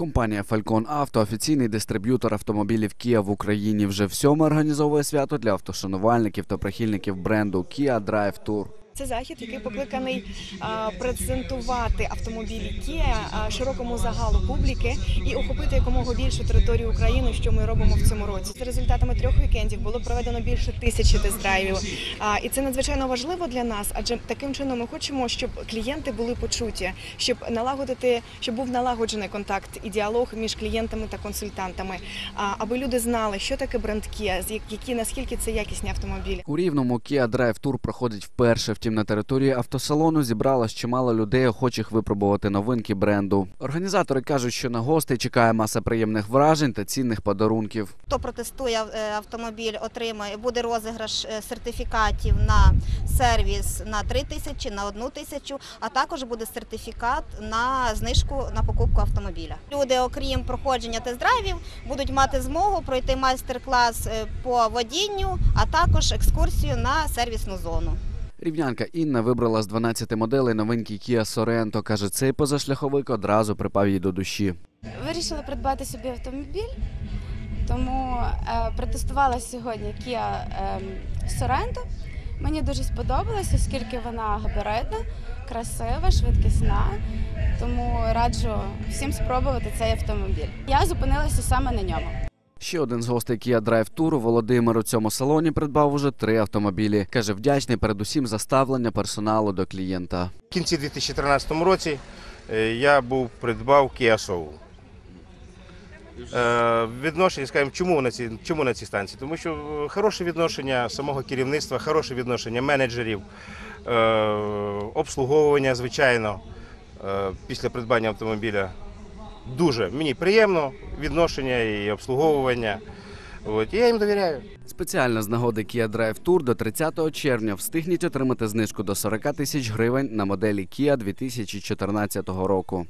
Компанія Falcon Auto – офіційний дистриб'ютор автомобілів Kia в Україні. Вже всьому організовує свято для автошанувальників та прихильників бренду Kia Drive Tour. Це захід, який покликаний презентувати автомобілі Kia широкому загалу публіки і охопити якомога більшу територію України, що ми робимо в цьому році. За результатами трьох вікендів було проведено більше тисячі тест-драйвів. І це надзвичайно важливо для нас, адже таким чином ми хочемо, щоб клієнти були почуті, щоб налагодити, щоб був налагоджений контакт і діалог між клієнтами та консультантами, аби люди знали, що таке бренд Kia, які наскільки це якісні автомобілі. У Рівному Kia Drive Tour проходить вперше. Втім, на території автосалону зібралось чимало людей, охочих випробувати новинки бренду. Організатори кажуть, що на гостей чекає маса приємних вражень та цінних подарунків. Хто протестує е, автомобіль, отримає буде розіграш е, сертифікатів на сервіс на 3 тисячі, на 1 тисячу, а також буде сертифікат на знижку на покупку автомобіля. Люди, окрім проходження тест-драйвів, будуть мати змогу пройти майстер-клас е, по водінню, а також екскурсію на сервісну зону. Рівнянка Інна вибрала з 12 моделей новинки Kia Sorento. Каже, цей позашляховик одразу припав їй до душі. Вирішила придбати собі автомобіль, тому е, протестувала сьогодні Kia е, Sorento. Мені дуже сподобалось, оскільки вона габаритна, красива, швидкісна. Тому раджу всім спробувати цей автомобіль. Я зупинилася саме на ньому. Ще один з гостей Kia Drive Tour Володимир у цьому салоні придбав уже три автомобілі. Каже, вдячний передусім за ставлення персоналу до клієнта. В кінці 2013 році е, я був придбав Kia Soul. Е, Відношення, скажімо, чому на цій чому на цій станції? Тому що е, хороше відношення самого керівництва, хороше відношення менеджерів, обслуговування, звичайно, після придбання автомобіля. Дуже мені приємно відношення і обслуговування. От, я їм довіряю. Спеціально з нагоди Kia Drive Tour до 30 червня встигніть отримати знижку до 40 тисяч гривень на моделі Kia 2014 року.